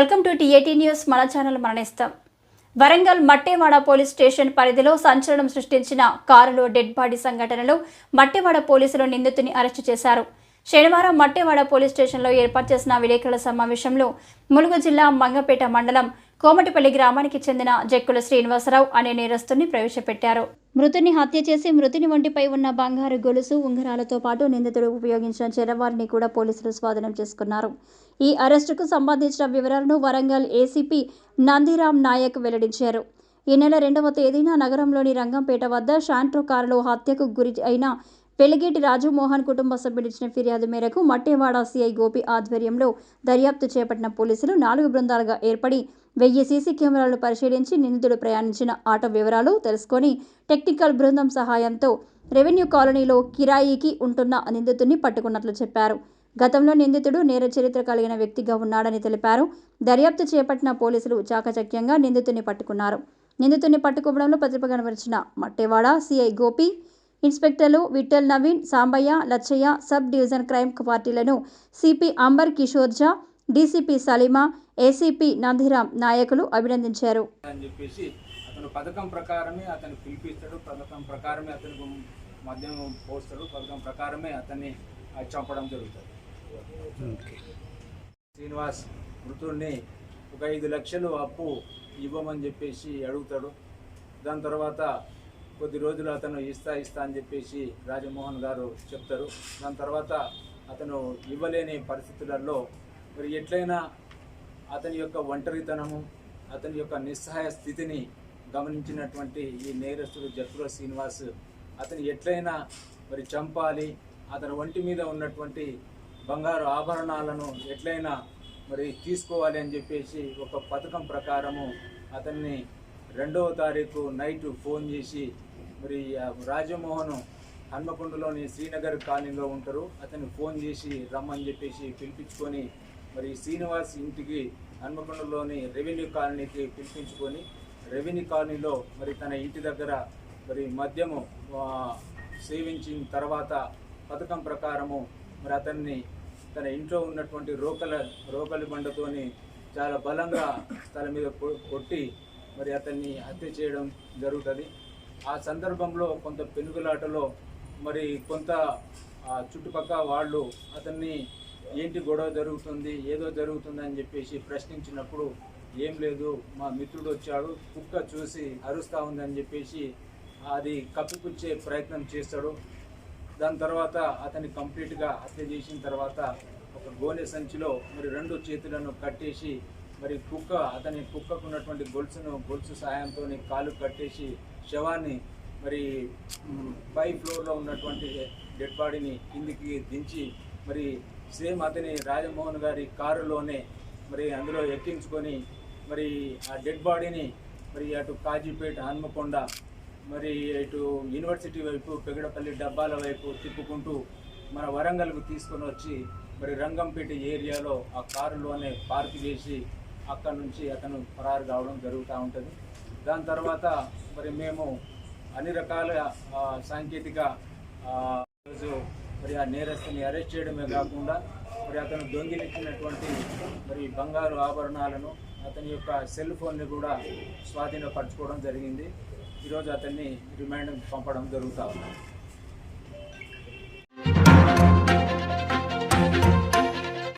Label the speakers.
Speaker 1: Welcome to TAT news. మన channel మరణిస్తాం. Warangal Mattewada police station పరిధిలో సంచలనం సృష్టించిన కారులో డెడ్ బాడీ సంఘటనలో మట్టేవాడ పోలీసులు నిందితుని అరెస్టు చేశారు. శనివారం మట్టేవాడ పోలీస్ స్టేషన్లో ఏర్పాటు చేసిన విలేకరుల సమావేశంలో ములుగు జిల్లా మంగపేట మండలం కోమటిపల్లి గ్రామానికి చెందిన జక్కుల శ్రీనివాసరావు అనే నేరస్తుని ప్రవేశపెట్టారు. మృతుని హత్య చేసి మృతుని ఒంటిపై ఉన్న బంగారు గొలుసు ఉంగరాలతో పాటు నిందితుడు ఉపయోగించిన చెరవారిని కూడా పోలీసులు స్వాధీనం చేసుకున్నారు. ఈ అరెస్టుకు సంబంధించిన వివరాలను వరంగల్ ఏసీపీ నందిరామ్ నాయక్ వెల్లడించారు. ఈ నెల రెండవ తేదీన నగరంలోని రంగంపేట వద్ద శాంట్రో కారులో హత్యకు గురి అయిన పెళ్ళిగేటి రాజుమోహన్ కుటుంబ సభ్యులు ఇచ్చిన ఫిర్యాదు మేరకు మట్టేవాడ సిఐ గోపి ఆధ్వర్యంలో దర్యాప్తు చేపట్టిన పోలీసులు నాలుగు బృందాలుగా ఏర్పడి వెయ్యి సీసీ కెమెరాలను పరిశీలించి నిందితుడు ప్రయాణించిన ఆటో వివరాలు తెలుసుకొని టెక్నికల్ బృందం సహాయంతో రెవెన్యూ కాలనీలో కిరాయికి ఉంటున్న నిందితుడిని పట్టుకున్నట్లు చెప్పారు. గతంలో నిందితుడు నేర చరిత్ర కలిగిన వ్యక్తిగా ఉన్నాడని తెలిపారు. దర్యాప్తు చేపట్టిన పోలీసులు చాకచక్యంగా నిందితుడిని పట్టుకున్నారు. నిందితుడిని పట్టుకోవడంలో ప్రతిభ కనబరిచిన Mattewada CI Gopi ఇన్స్పెక్టర్లు Vittal Naveen Sambaiah Lachaiah sub division crime పార్టీలను CP Ambar Kishore Jha DCP Saleema ACP Nandiram నాయకులు అభినందించారు.
Speaker 2: అని చెప్పేసి అతను పథకం ప్రకారమే అతను పిలిపిస్తాడు పథకం ప్రకారమే అతనికి మద్యం పోస్తాడు పథకం ప్రకారమే అతన్ని చంపడం జరుగుతుంది. శ్రీనివాస్ మృతుడిని ఒక ఐదు లక్షలు అప్పు ఇవ్వమని చెప్పేసి అడుగుతాడు. దాని తర్వాత కొద్ది రోజులు అతను ఇస్తా ఇస్తా అని చెప్పేసి రాజమోహన్ గారు చెప్తారు. దాని తర్వాత అతను ఇవ్వలేని పరిస్థితులలో మరి ఎట్లయినా అతని యొక్క ఒంటరితనము అతని యొక్క నిస్సహాయ స్థితిని గమనించినటువంటి ఈ నేరస్తుడు జక్కుల శ్రీనివాస్ అతను ఎట్లయినా మరి చంపాలి అతని ఒంటి మీద ఉన్నటువంటి బంగారు ఆభరణాలను ఎట్లయినా మరి తీసుకోవాలి అని చెప్పేసి ఒక పథకం ప్రకారము అతన్ని రెండవ తారీఖు నైట్ ఫోన్ చేసి మరి రాజమోహన్ హన్మకొండలోని శ్రీనగర్ కాలనీలో ఉంటారు. అతను ఫోన్ చేసి రమ్మని చెప్పేసి పిలిపించుకొని మరి శ్రీనివాస్ ఇంటికి హన్మకొండలోని రెవెన్యూ కాలనీకి పిలిపించుకొని రెవెన్యూ కాలనీలో మరి తన ఇంటి దగ్గర మరి మద్యము సేవించిన తర్వాత పథకం ప్రకారము మరి అతన్ని తన ఇంట్లో ఉన్నటువంటి రోకల రోకలి బండతోని చాలా బలంగా తల మీద కొ- కొట్టి మరి అతన్ని హత్య చేయడం జరుగుతుంది. ఆ సందర్భంలో కొంత పెనుగులాటలో మరి కొంత చుట్టుపక్క చుట్టుపక్కల వాళ్ళు అతన్ని ఏంటి గొడవ జరుగుతుంది ఏదో జరుగుతుంది అని చెప్పేసి ప్రశ్నించినప్పుడు ఏం లేదు మా మిత్రుడు వచ్చాడు కుక్క చూసి అరుస్తూ ఉందని చెప్పేసి అది కప్పిపుచ్చే ప్రయత్నం చేస్తాడు. దాని తర్వాత అతన్ని కంప్లీట్గా హత్య చేసిన తర్వాత ఒక గోనె సంచిలో మరి రెండు చేతులను కట్టేసి మరి కుక్క అతని కుక్కకు ఉన్నటువంటి గొలుసును గొలుసు సాయంతో కాలు కట్టేసి శవాన్ని మరి పై ఫ్లోర్లో ఉన్నటువంటి డెడ్ బాడీని కిందికి దించి మరి సేమ్ అతని రాజమోహన్ గారి కారులోనే మరి అందులో ఎక్కించుకొని మరి ఆ డెడ్ బాడీని మరి అటు కాజీపేట హన్మకొండ మరి ఇటు యూనివర్సిటీ వైపు పెగడపల్లి డబ్బాల వైపు తిప్పుకుంటూ మన వరంగల్కు తీసుకొని వచ్చి మరి రంగంపేట ఏరియాలో ఆ కారులోనే పార్క్ చేసి అక్కడ నుంచి అతను ఫరారు కావడం జరుగుతూ ఉంటుంది. దాని తర్వాత మరి మేము అన్ని రకాల సాంకేతిక రోజు మరి ఆ నేరస్తుని అరెస్ట్ చేయడమే కాకుండా మరి అతను దొంగిలించినటువంటి మరి బంగారు ఆభరణాలను అతని యొక్క సెల్ ఫోన్ని కూడా స్వాధీనపరచుకోవడం జరిగింది. ఈరోజు అతన్ని రిమాండ్ పంపడం జరుగుతూ ఉంది.